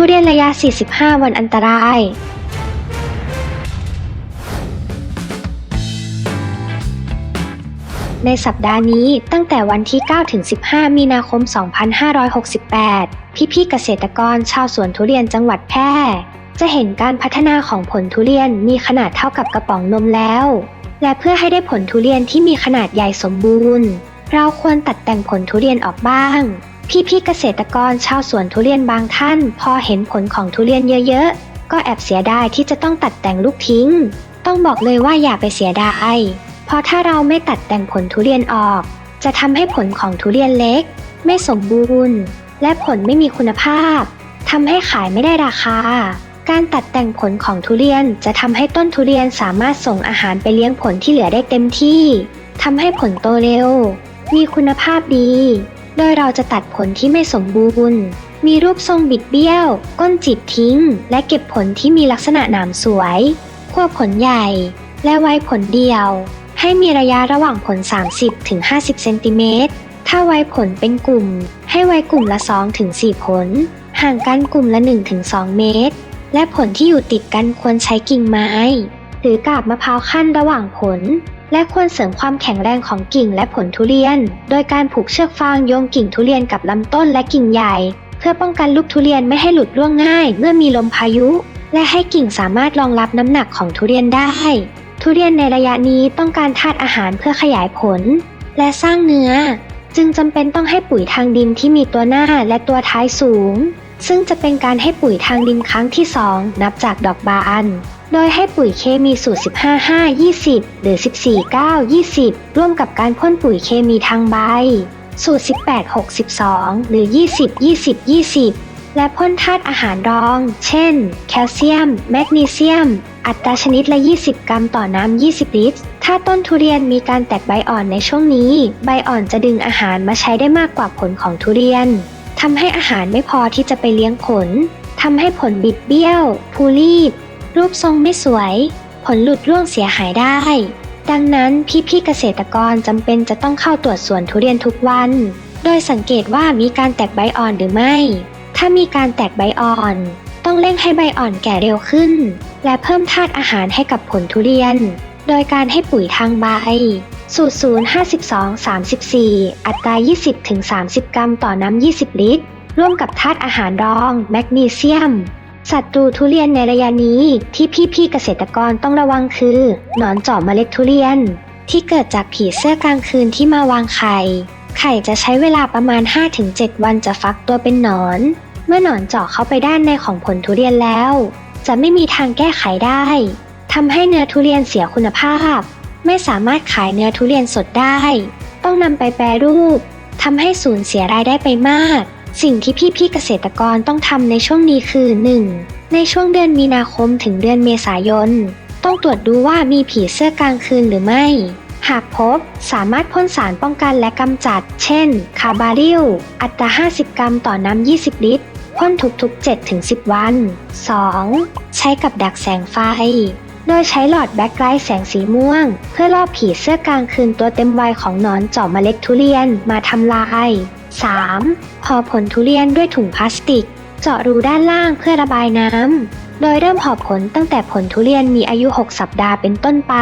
ทุเรียนระยะ 45 วันอันตราย ในสัปดาห์นี้ตั้งแต่วันที่ 9 ถึง 15 มีนาคม 2568 พี่ๆเกษตรกรชาวสวนทุเรียนจังหวัดแพร่ จะเห็นการพัฒนาของผลทุเรียนมีขนาดเท่ากับกระป๋องนมแล้ว และเพื่อให้ได้ผลทุเรียนที่มีขนาดใหญ่สมบูรณ์ เราควรตัดแต่งผลทุเรียนออกบ้าง พี่ๆเกษตรกรชาวสวนทุเรียนบางท่าน พอเห็นผลของทุเรียนเยอะๆ ก็แอบเสียดายที่จะต้องตัดแต่งลูกทิ้ง ต้องบอกเลยว่าอย่าไปเสียดายเพราะถ้าเราไม่ตัดแต่งผลทุเรียนออก จะทำให้ผลของทุเรียนเล็ก ไม่สมบูรณ์ และผลไม่มีคุณภาพทำให้ขายไม่ได้ราคา การตัดแต่งผลของทุเรียนจะทำให้ต้นทุเรียนสามารถส่งอาหารไปเลี้ยงผลที่เหลือได้เต็มที่ทำให้ผลโตเร็ว มีคุณภาพดี โดยเราจะตัดผลที่ไม่สมบูรณ์ มีรูปทรงบิดเบี้ยว ก้นจิตทิ้ง และเก็บผลที่มีลักษณะหนามสวยขั้วผลใหญ่ และไว้ผลเดียว ให้มีระยะระหว่างผล 30ถึง50 เซนติเมตร ถ้าไว้ผลเป็นกลุ่ม ให้ไว้กลุ่มละ2ถึง4ผล ห่างกันกลุ่มละ1ถึง2เมตร และผลที่อยู่ติดกันควรใช้กิ่งไม้ หรือกาบมะพร้าวขั้นระหว่างผล และควรเสริมความแข็งแรงของกิ่งและผลทุเรียน โดยการผูกเชือกฟางโยงกิ่งทุเรียนกับลำต้นและกิ่งใหญ่ เพื่อป้องกันลูกทุเรียนไม่ให้หลุดร่วงง่าย เมื่อมีลมพายุ และให้กิ่งสามารถรองรับน้ำหนักของทุเรียนได้ ทุเรียนในระยะนี้ต้องการธาตุอาหารเพื่อขยายผล และสร้างเนื้อ จึงจำเป็นต้องให้ปุ๋ยทางดินที่มีตัวหน้าและตัวท้ายสูงซึ่งจะเป็นการให้ปุ๋ยทางดินครั้งที่ 2 นับจากดอกบาน โดยให้ปุ๋ยเคมีสูตร 15 5 20 หรือ 14 9 20 ร่วมกับการพ่นปุ๋ยเคมีทางใบ สูตร 18 6 12หรือ 20 20 20 และพ่นธาตุอาหารรอง เช่น แคลเซียม แมกนีเซียม อัตราชนิดละ 20 กรัมต่อน้ำ 20 ลิตร ถ้าต้นทุเรียนมีการแตกใบอ่อนในช่วงนี้ ใบอ่อนจะดึงอาหารมาใช้ได้มากกว่าผลของทุเรียนทำให้อาหารไม่พอที่จะไปเลี้ยงผลทำให้ผลบิดเบี้ยวพูรีบ รูปทรงไม่สวย ผลหลุดร่วงเสียหายได้ ดังนั้นพี่ๆเกษตรกรจำเป็นจะต้องเข้าตรวจสวนทุเรียนทุกวัน โดยสังเกตว่ามีการแตกใบอ่อนหรือไม่ ถ้ามีการแตกใบอ่อน ต้องเร่งให้ใบอ่อนแก่เร็วขึ้น และเพิ่มธาตุอาหารให้กับผลทุเรียน โดยการให้ปุ๋ยทางใบสูตร0 52 34 อัตรา 20ถึง30 กรัมต่อน้ำ 20 ลิตร ร่วมกับธาตุอาหารรอง แมกนีเซียม ศัตรูทุเรียนในระยะนี้ที่พี่ๆเกษตรกรต้องระวังคือ หนอนเจาะเมล็ดทุเรียน ที่เกิดจากผีเสื้อกลางคืนที่มาวางไข่ ไข่จะใช้เวลาประมาณ 5-7 วันจะฟักตัวเป็นหนอน เมื่อหนอนเจาะเข้าไปด้านในของผลทุเรียนแล้ว จะไม่มีทางแก้ไขได้ทำให้เนื้อทุเรียนเสียคุณภาพ ไม่สามารถขายเนื้อทุเรียนสดได้ ต้องนำไปแปรรูปทำให้สูญเสียรายได้ไปมาก สิ่งที่พี่ๆเกษตรกรต้องทำในช่วงนี้คือ 1. ในช่วงเดือนมีนาคมถึงเดือนเมษายน ต้องตรวจดูว่ามีผีเสื้อกลางคืนหรือไม่ หากพบสามารถพ่นสารป้องกันและกำจัด เช่น คาบาริล อัตรา 50 กรัมต่อน้ำ 20 ลิตรพ่นทุกๆ 7-10 วัน 2. ใช้กับดักแสงไฟ โดยใช้หลอดแบ็คไลท์แสงสีม่วง เพื่อล่อผีเสื้อกลางคืนตัวเต็มวัยของหนอนเจาะเมล็ดทุเรียนมาทำลาย 3. ห่อผลทุเรียนด้วยถุงพลาสติก เจาะรูด้านล่างเพื่อระบายน้ำ โดยเริ่มห่อผลตั้งแต่ผลทุเรียนมีอายุ 6 สัปดาห์เป็นต้นไป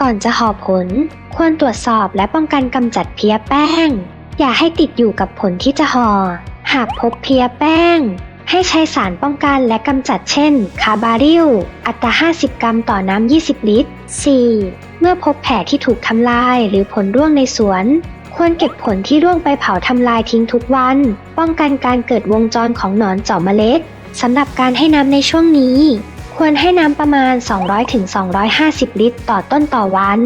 ก่อนจะห่อผล ควรตรวจสอบและป้องกันกำจัดเพี้ยแป้ง อย่าให้ติดอยู่กับผลที่จะห่อ หากพบเพี้ยแป้ง ให้ใช้สารป้องกันและกำจัดเช่น คาบาริล อัตรา 50 กรัมต่อน้ำ 20 ลิตร 4. เมื่อพบแผลที่ถูกทำลายหรือผลร่วงในสวน ควรเก็บผลที่ร่วงไปเผาทำลายทิ้งทุกวัน ป้องกันการเกิดวงจรของหนอนเจาะเมล็ดสำหรับการให้น้ำในช่วงนี้ ควรให้น้ำประมาณ 200-250 ลิตร ต่อต้นต่อวัน